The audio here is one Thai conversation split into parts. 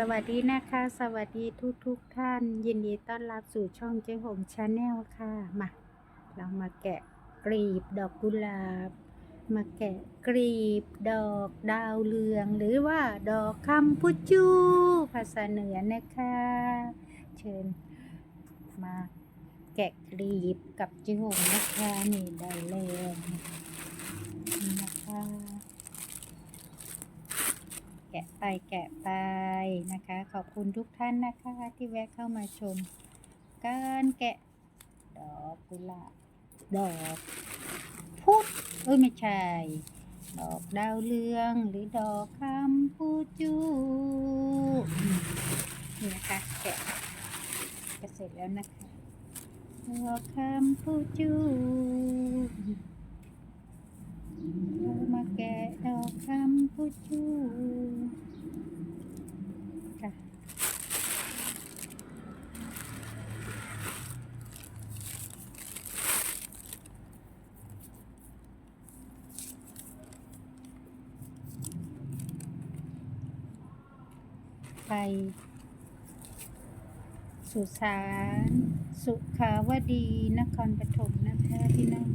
สวัสดีนะคะ สวัสดีทุกทุกท่าน ยินดีต้อนรับสู่ช่องเจ๊หงชาแนลค่ะ มาเรามาแกะกลีบดอกกุหลาบ มาแกะกลีบดอกดาวเรือง หรือว่าดอกคำพุจู ภาษาเหนือนะคะ เชิญมาแกะกลีบกับเจ๊หงนะคะนี่ได้แล้วนี่นะคะ แกะไปแกะไปนะคะ ขอบคุณทุกท่านนะคะที่แวะเข้ามาชม การแกะ ดอกกุหลาบดอกพุธเอ้ยไม่ใช่ ดอกดาวเรืองหรือดอกคำพูจูนี่นะคะแกะกเสร็จแล้วนะคะดอกคำพูจูเรามาแกะดอกคำพูจูค่ะ ไป สุสานสุขาวดีนครปฐมนะคะพี่น้อง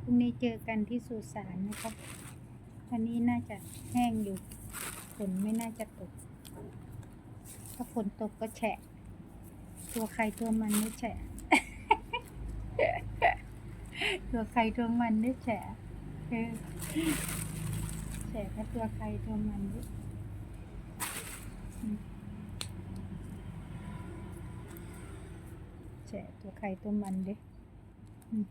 พรุ่งนี้เจอกันที่สุสานนะคะวันนี้น่าจะแห้งอยู่ฝนไม่น่าจะตก ถ้าฝนตกก็แฉะ ตัวใครตัวมันไม่แฉะ ตัวใครตัวมันไม่แฉะแฉะก็ตัวใครตัวมันด้วย แฉะตัวใครตัวมันดิอืม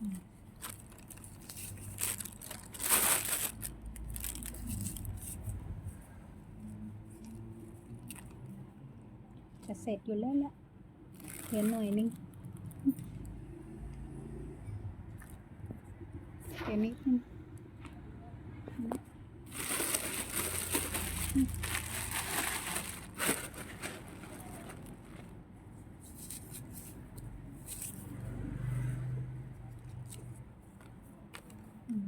อืมจะเสร็จอยู่แล้วละเหลือหน่อยนึงเดี๋ยวนิดนึง อืม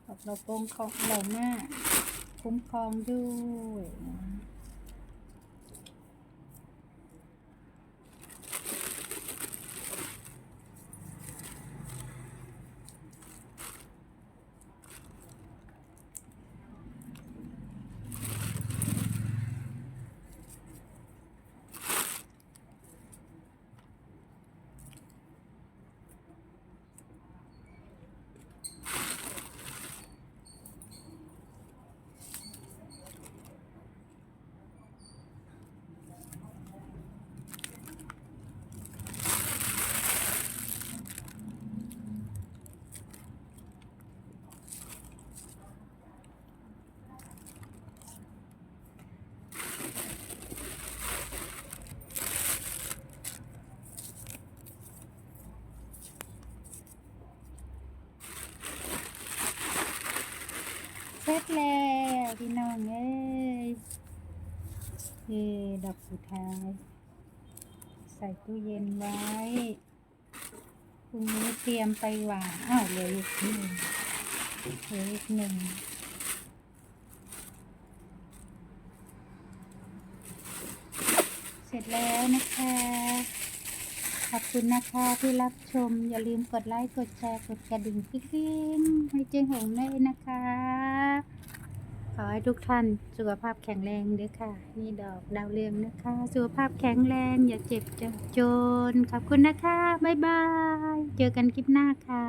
ข อบเราโกงของเราหน้าคุ้มครองด้วยนะ เสร็จแล้วพี่น้องเอ้ยเอดอกสุดท้าย ใส่ตู้เย็นไว้พรุ่งนี้เตรียมไปหวานอ้าวเหลืออีกหนึ่งเหลืออีกหนึ่งเสร็จแล้วนะคะ ขอบคุณนะคะที่รับชม อย่าลืมกดไลค์ กดแชร์ กดกระดิ่งกิ๊งๆให้เจ๊หงด้วยนะคะ ขอให้ทุกท่านสุขภาพแข็งแรงด้วยค่ะ นี่ดอกดาวเรืองนะคะ สุขภาพแข็งแรง อย่าเจ็บจะจนขอบคุณนะคะ บ๊ายบาย เจอกันคลิปหน้าค่ะ